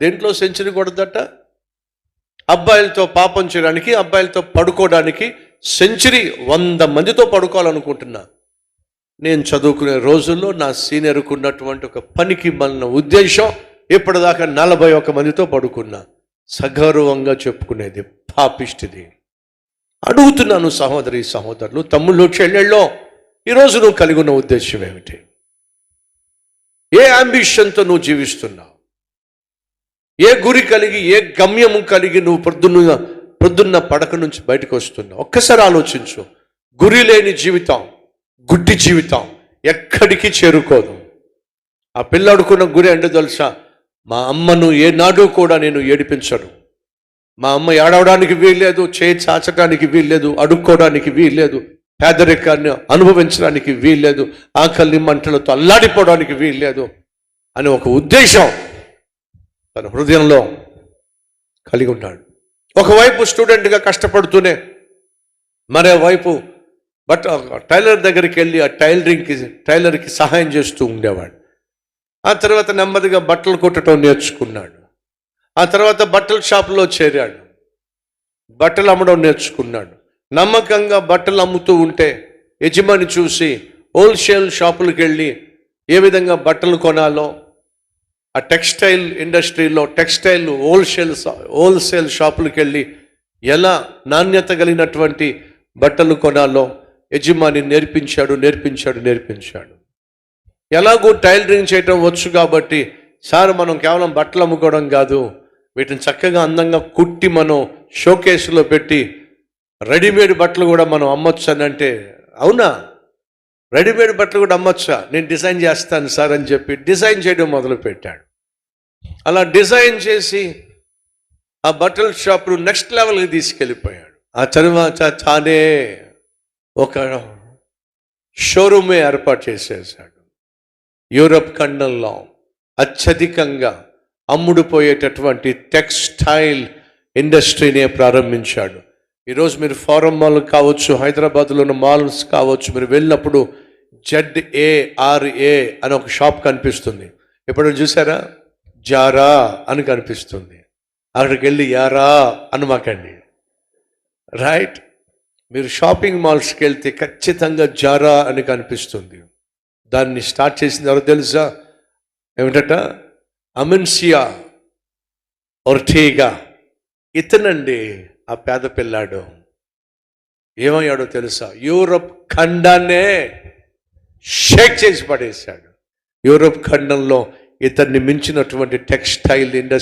దేంట్లో సెంచరీ కొడదట అబ్బాయిలతో పాపం చేయడానికి అబ్బాయిలతో పడుకోవడానికి సెంచరీ వంద మందితో పడుకోవాలనుకుంటున్నా. నేను చదువుకునే రోజుల్లో నా సీనియర్కు ఉన్నటువంటి ఒక పనికి మన ఉద్దేశం ఇప్పటిదాకా నలభై ఒక మందితో పడుకున్నా. సగౌరవంగా చెప్పుకునేది పాపిష్టిది. అడుగుతున్నాను సహోదరి సహోదరులు తమ్ముళ్ళు చెల్లెళ్ళో ఈరోజు నువ్వు కలిగి ఉన్న ఉద్దేశం ఏమిటి? ఏ అంబిషన్తో నువ్వు జీవిస్తున్నావు? ఏ గురి కలిగి ఏ గమ్యము కలిగి నువ్వు పొద్దున్న పొద్దున్న పడక నుంచి బయటకు వస్తున్నావు? ఒక్కసారి ఆలోచించు. గురి లేని జీవితం గుడ్డి జీవితం ఎక్కడికి చేరుకోదు. ఆ పిల్లడుకున్న గురి అంటే తెలుసా? మా అమ్మను ఏనాడు కూడా నేను ఏడిపించడు మా అమ్మ ఏడవడానికి వీల్లేదు చేయి చాచడానికి వీల్లేదు అడుక్కోవడానికి వీల్లేదు పేదరికాన్ని అనుభవించడానికి వీల్లేదు ఆకలిని మంటలతో అల్లాడిపోవడానికి వీల్లేదు అని ఒక ఉద్దేశం తన హృదయంలో కలిగి ఉన్నాడు. ఒకవైపు స్టూడెంట్గా కష్టపడుతూనే మరోవైపు బట్ టైలర్ దగ్గరికి వెళ్ళి ఆ టైలరింగ్కి టైలర్కి సహాయం చేస్తూ ఉండేవాడు. ఆ తర్వాత నెమ్మదిగా బట్టలు కుట్టడం నేర్చుకున్నాడు. ఆ తర్వాత బట్టల షాపులో చేరాడు. బట్టలు అమ్మడం నేర్చుకున్నాడు. నమ్మకంగా బట్టలు అమ్ముతూ ఉంటే యజమాని చూసి హోల్సేల్ షాపులకు వెళ్ళి ఏ విధంగా బట్టలు కొనాలో ఆ టెక్స్టైల్ ఇండస్ట్రీలో టెక్స్టైల్ హోల్సేల్ హోల్సేల్ షాపులకు వెళ్ళి ఎలా నాణ్యత కలిగినటువంటి బట్టలు కొనాలో యజమాని నేర్పించాడు నేర్పించాడు నేర్పించాడు. ఎలాగో టైలరింగ్ చేయటం వచ్చు కాబట్టి సార్ మనం కేవలం బట్టలు అమ్ముకోవడం కాదు వీటిని చక్కగా అందంగా కుట్టి మనం షోకేసులో పెట్టి రెడీమేడ్ బట్టలు కూడా మనం అమ్మొచ్చు అని అంటే అవునా? రెడీమేడ్ బట్టలు కూడా అమ్మొచ్చా? నేను డిజైన్ చేస్తాను సార్ అని చెప్పి డిజైన్ చేయడం మొదలు పెట్టాడు అలా డిజైన్ చేసి ఆ బట్టల షాప్ను నెక్స్ట్ లెవెల్కి తీసుకెళ్ళిపోయాడు. ఆ తర్వాత తానే ఒక షోరూమే ఏర్పాటు చేసేసాడు. యూరప్ ఖండంలో అత్యధికంగా అమ్ముడుపోయేటటువంటి టెక్స్టైల్ ఇండస్ట్రీనే ప్రారంభించాడు. ఈరోజు మీరు ఫారం మాల్ కావచ్చు హైదరాబాద్లో ఉన్న మాల్స్ కావచ్చు మీరు వెళ్ళినప్పుడు జెడ్ ఏఆర్ఏ అని ఒక షాప్ కనిపిస్తుంది. ఎప్పుడు చూసారా? జారా అని కనిపిస్తుంది. అక్కడికి వెళ్ళి యారా అనమాకండి. రైట్? మీరు షాపింగ్ మాల్స్కి వెళ్తే ఖచ్చితంగా జారా అని కనిపిస్తుంది. దాన్ని స్టార్ట్ చేసింది ఎవరో తెలుసా? ఏమిటట? అమెన్సియా ఒర్టీగా. ఇతనండి ఆ పేద పిల్లాడు. ఏమయ్యాడో తెలుసా? యూరప్ ఖండాన్నే షేక్ చేసి పడేశాడు. యూరప్ ఖండంలో ఇతన్ని మించినటువంటి టెక్స్టైల్ ఇండస్ట్రీ